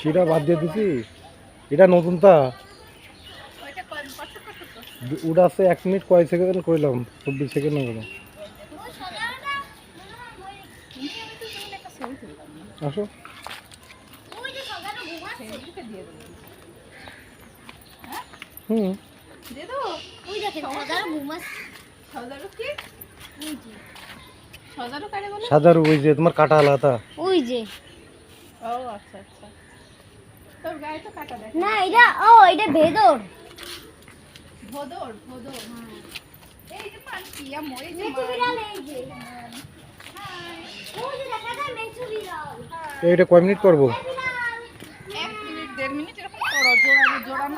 সেটা বাদ দিয়ে দিছি। এটা নতুন তা। ওইটা কত কত ওটা আছে এক মিনিট কয় সেকেন্ড করলাম চব্বিশ সেকেন্ড হলো আসো। হুম। কি সাদার ওই যে তোমার কাটা আলাদা। ওই যে ও আচ্ছা আচ্ছা তোর গায়ে তো কাটা দেখ না এটা ও এটা ভেদর। ভোদর ভোদর। এই যে পানকি আমো এই যে মেচু মান। বিড়াল এই যে। এটা কয় মিনিট করব?